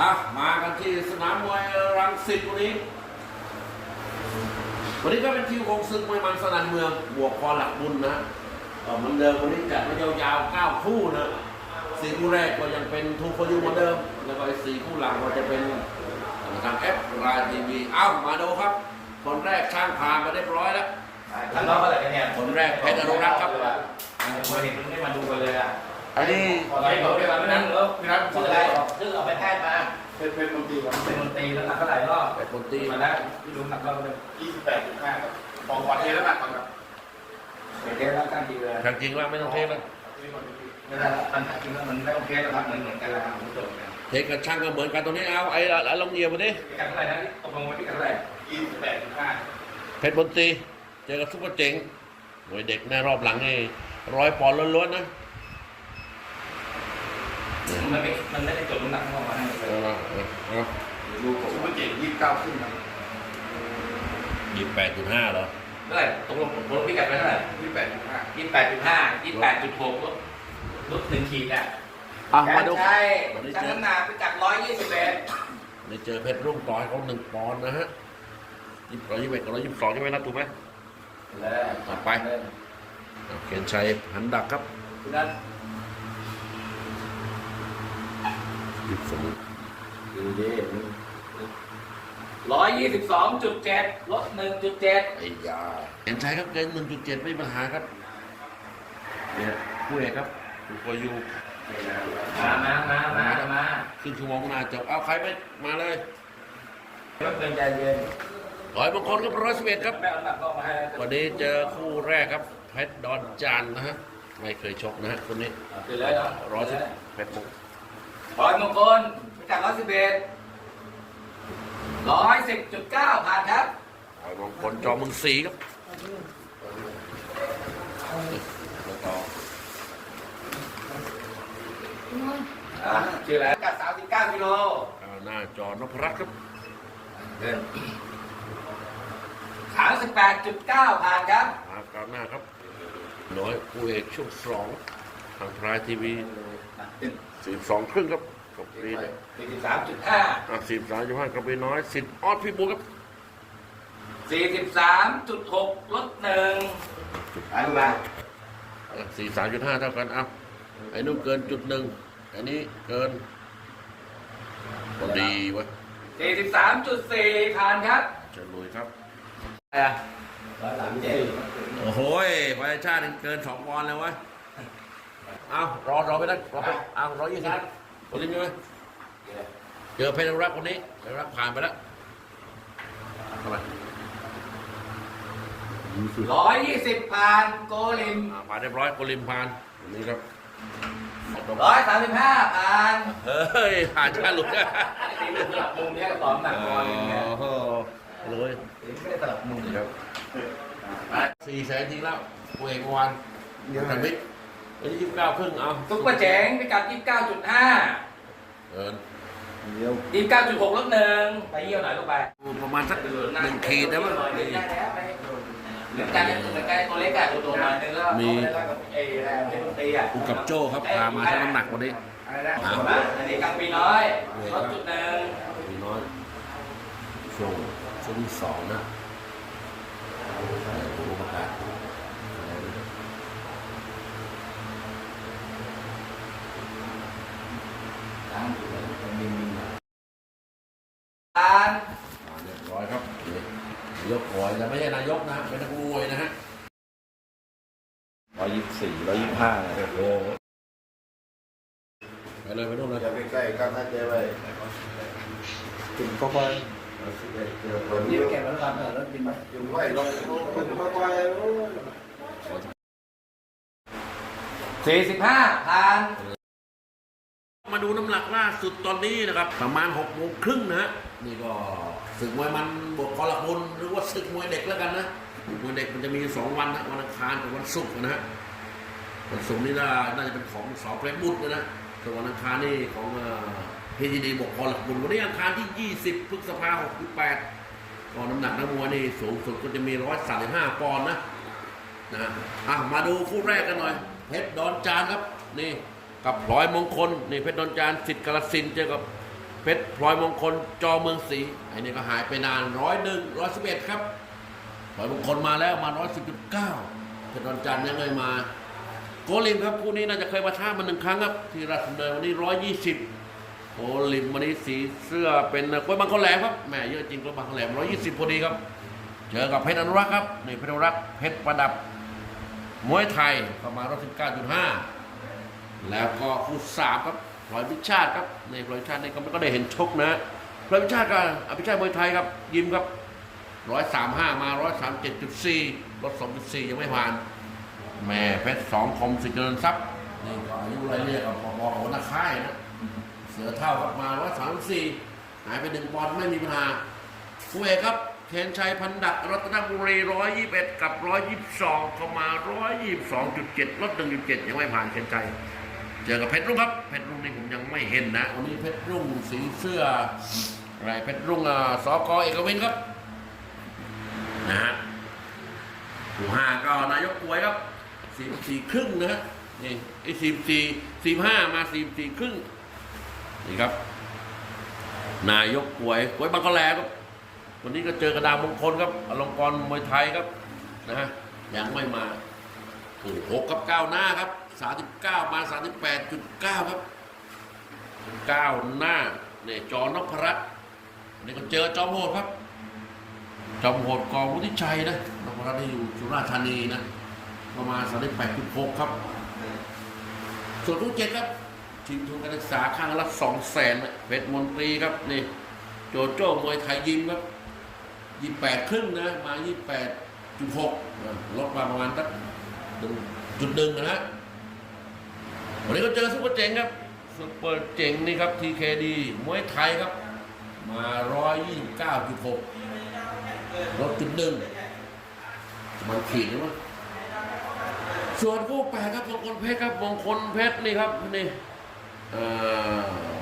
อะมากันที่สนามมวยรังสิตวันนี้ วันนี้ก็เป็นคิวของศึกมวยมันสนันเมือง บวกคอหลักบุญนะเอ่อเหมือนเดิมวันนี้จัดมายาวๆ9คู่นะสี่คู่แรกก็ยังเป็นทูฟอยูเหมือนเดิม แล้วก็ไอ้สี่คู่หลังก็จะเป็นทางแอปรายทีวีเอ้ามาดูครับ คนแรกช่างผ่านมาเรียบร้อยแล้วท่านน้องอะไรกันเนี่ยคนแรกเพชรอนุรักษ์ครับมวยนี่มึงไม่มาดูกันเลยอะ อันนี้อะไรบอกด้วยกันไม่นั่งแล้วพี่รัฐชื่ออะไรชื่อเอาไปแพทย์มาเป็นเป็นดนตรีครับเป็นดนตรีแล้วหนักเท่าไหร่รอบเป็ดบนตีมาแล้วพี่ดูหนักรอบเลย28.5ครับของขวัญเทแล้วหนักก่อนครับโอเคแล้วการดีเลยทางจริงว่าไม่ต้องเทคแล้วไม่ได้มันจริงแล้วมันไม่โอเคแล้วครับเหมือนเหมือนกันแล้วครับผมจบกันเทคกับช่างก็เหมือนกันตรงนี้เอาไอ้ละลองเหยียบมาดิพี่กันเท่าไหร่นะตกลงวันพี่กันเท่าไหร่28.5เพชรบนตีเจอกับซุปเปอร์เจ๋งมวยเด็กในรอบหลังนี่ร้อยปอนด์ล้วนๆนะ มันไม่มันไม่ได้จดน้ำหนักเข้ามาให้เลเอายละเอาเอาดูผมว่าเจ๋ง29ขึ้นครับยี่แปดจุดห้าเหรอเท่าไหร่ตกลงตกลงพี่กันไปเท่าไหร่28.5ยี่สิบแปดจุดห้ายี่สิบแปดจุดหกลดลดหนึ่งขีดอะอะมาดูใช่ชั่งน้ำหนักพิกัดร้อยยี่สิบเอ็ดได้เจอเพชรรุ่งต่อยเขาหนึ่งปอนด์นะฮะยี่สิบร้อยยี่สิบเอ็ดกับร้อยยี่สิบสองใช่ไหมนะถูกไหมต่อไปอะเขียนชัยหันดักครับคุณนัท ยี่สิบสองดูดิร้อยยี่สิบสองจุดเจ็ดลดหนึ่งจุดเจ็ดไอ้ยาเขียนชัยครับเกินหนึ่งจุดเจ็ดไม่มีปัญหาครับเนี่ยผู้เอกครับคุณโกยูมามามามามาครึ่งชั่วโมงน่าจบเอาใครไม่มาเลยไม่เป็นใจเย็นร้อยบางคนก็ร้อยสิบเอ็ดครับแม่เอาหนักก็มาให้วันนี้เจอคู่แรกครับเพชรดอนจานนะฮะไม่เคยชกนะฮะคนนี้ตื่นเลยเหรอร้อยสิบเพชรมง ร้อยมงคลพิกัดร้อยสิบเอ็ดร้อยสิบจุดเก้าผ่านครับร้อยมงคลจอมึงสีครับแล้วต่ออะชื่ออะไรพิกัดสามสิบเก้ากิโลเอาหน้าจอนพรัตน์ครับเดินสามสิบแปดจุดเก้าผ่านครับมากลางหน้าครับน้อยคู่เอกช่วงสองทางพรายทีวีสี่สองครึ่งครับ กับปีนสี่สิบสามจุดห้าอะสิบสามจุดห้ากับปีน้อยสิทธิ์ออดพี่บูครับสี่สิบสามจุดหกลดหนึ่งอันมาสี่สามจุดห้าเท่ากันเอาไอ้นู่นเกินจุดหนึ่งอันนี้เกินพอดีเวะสี่สิบสามจุดสี่ผ่านครับจะลุยครับอะไรอะร้อยสามเจ็ดโอ้โหประชาชาติเกินสองปอนด์เลยวะเอารอรอไปนะรอไปเอาร้อยยี่สิบ คนนี้มีไหมเจอเพชรรักคนนี้เพชรรักผ่านไปแล้วทำไมร้อยยี่สิบผ่านโกลิมอ่าผ่านเรียบร้อยโกลิมผ่านวันนี้ครับร้อยสามสิบห้าผ่านเฮ้ยผ่านชาติหลุดนะตีลูกสลับมุมเนี่ยสองหนักกว่าลิมเนี่ยโอ้โหเลยตีไม่ได้สลับมุมครับสี่แสนทีแล้วกูเอกเมื่อวานแต่มิดวั นนี้ยี่สิบเก้าครึ่งเอาซุปเปอร์เจ๋งพิกัดยี่สิบเก้าจุดห้าเอินยี่สิบเก้าจุดหกลดหนึ่งไปเยี่ยวหน่อยลูกไปประมาณสักหนึ่งขีดนะมั้งได้แล้วไปเหมือนกันเหมือนกันตัวเล็กอะตัวโตหน่อยนึงแล้วมีไอ้แรงเป็นตีอะกูกับโจ้ครับพามาชั่งน้ำหนักวันนี้อะไรนะอันนี้กลางปีน้อยลดจุดหนึ่งมีน้อยช่วงช่วงที่สองนะผู้ประกาศ ผ่าน อ่าเรียบร้อยครับนี่ยกหอยแต่ไม่ใช่นายกนะเป็นนักมวยนะฮะ ร้อยยี่สิบสี่ร้อยยี่สิบห้าโอ้โหไปเลยไปนู่นเลยอย่าไปใกล้กันนะเจ๊ไว้ถึงเข้าไปนี่แกมันรับแล้วกินไหมถึงไว้ลงถึงเข้าไปสี่สิบห้าผ่านมาดูน้ำหนักล่าสุดตอนนี้นะครับ ประมาณหกโมงครึ่งนะฮะนี่ก็ศึกมวยมันบวกคอละบุญหรือว่าศึกมวยเด็กแล้วกันนะ มวยเด็กมันจะมีสองวันนะวันอังคารกับวันศุกร์นะฮะวันศุกร์นี่น่าน่าจะเป็นของสอบเพชรบุตรนะนะส่วนวันอังคารนี่ของพีจีดีบวกคอละบุญวันนี้อังคารที่ 20พฤษภาคม68ก็น้ำหนักนักมวยนี่สูงสุดก็จะมี 135ปอนด์นะนะอะมาดูคู่แรกกันหน่อย เพชรดอนจานครับนี่กับพลอยมงคลนี่เพชรดอนจานสิทธิ์กาลสินเจอกับเพชรพลอยมงคลจอเมืองศรีไอ้นี่ก็หายไปนานร้อยหนึ่งร้อยสิบเอ็ดครับ พลอยมงคลมาแล้วมาร้อยสิบจุดเก้าเพชรดอนจันทร์ยังเลยมา โกลิมครับคู่นี้น่าจะเคยมาท้ามันหนึ่งครั้งครับ ที่ราชดำเนินวันนี้ร้อยยี่สิบโกลิมวันนี้สีเสื้อเป็นกล้วยบางคนแหลมครับแหม่เยอะจริงกล้วยบางคนแหลมร้อยยี่สิบพอดีครับ เจอกับเพชรอนุรักษ์ครับนี่เพชรอนุรักษ์เพชรประดับมวยไทยประมาณร้อยสิบเก้าจุดห้าแล้วก็คู่สามครับพลอยพิชาติครับในพลอยพิชาตินี่ก็ไม่ก็ได้เห็นชกนะพลอยพิชาติกับอภิชาติมวยไทยครับ ยิมครับ ร้อยสามห้ามาร้อยสามเจ็ดจุดสี่ลดสองจุดสี่ยังไม่ผ่านแม่เพชรสองคมสิเจริญทรัพย์นี่ก็อายุไรเรียกกับพอๆของนักค่ายนะเสือเท่ากับมาร้อยสามสี่หายไปหนึ่งปอนด์ไม่มีปัญหาคู่เอกครับเทนชัยพันดักรัตนบุรีร้อยยี่สิบเอ็ดกับร้อยยี่สิบสองเข้ามาร้อยยี่สิบสองจุดเจ็ดลดหนึ่งจุดเจ็ดยังไม่ผ่านเทนชัยเจอกับเพชรรุ่งครับเพชรรุ่งนี่ผมยังไม่เห็นนะวันนี้เพชรรุ่งสีเสื้ออะไรเพชรรุ่งอ่าสกเอกวินครับ นะฮะผู้ห้าก็นายกป่วยครับสี่สี่ครึ่งนะฮะนี่ไอ้สี่สี่สี่ห้ามาสี่สี่ครึ่งนี่ครับ นายกป่วยป่วยบางกะแลครับวันนี้ก็เจอกระดามมงคลครับอลงกรมวยไทยครับนะฮะยังไม่มาโอ้โหหกกับเก้าหน้าครับสามสิบเก้ามาสามสิบแปดจุดเก้าครับเก้าหน้าเนี่ยจอนพรัตน์นี่ก็เจอจอมโหดครับ จอมโหดกองวุฒิชัยนะนพรัตน์ที่อยู่สุราษฎร์ธานีนะ ประมาณสามสิบแปดจุดหกครับ ส่วนทุกเจ็ดครับทีมทุนการศึกษาข้างละสองแสนเพชรมนตรีครับนี่โจโจ้มวยไทยยิมครับยี่แปดครึ่งนะ มายี่แปดจุดหกลดมาประมาณสักหนึ่งจุดหนึ่งนะฮะวันนี้ก็เจอซุปเปอร์เจ๋งครับซุปเปอร์เจ๋งนี่ครับทีเคดีมวยไทยครับ มาร้อยยี่สิบเก้าจุดหก ลดจุดหนึ่งมันขีดหรือมั้งส่วนคู่แปดครับมงคลเพชรครับมงคลเพชรนี่ครับนี่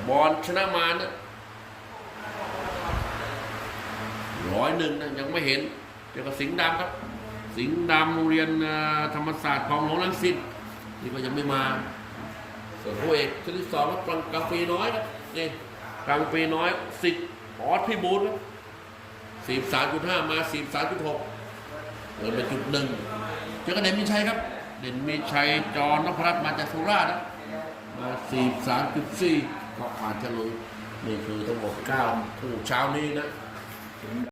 บอลชนะมานะร้อยหนึ่งนะยังไม่เห็นเจอกับสิงห์ดำครับ สิงห์ดำโรงเรียนธรรมศาสตร์คลองหลวงรังสิตนี่ก็ยังไม่มา ส่วนผู้เอกชนิดสองก็กลางกลางปีน้อยครับนี่กลางปีน้อยสิทธิ์ออสพี่บูลครับ สี่สามจุดห้ามาสี่สามจุดหกเกิดไปจุดหนึ่งเจอกันเด่นมีชัยครับ เด่นมีชัยจอนนพรัตน์มาจากสุราษฎร์นะมาสี่สามจุดสี่ก็ผ่านเฉลุยนี่คือทั้งหมดเก้าคู่เช้านี้นะ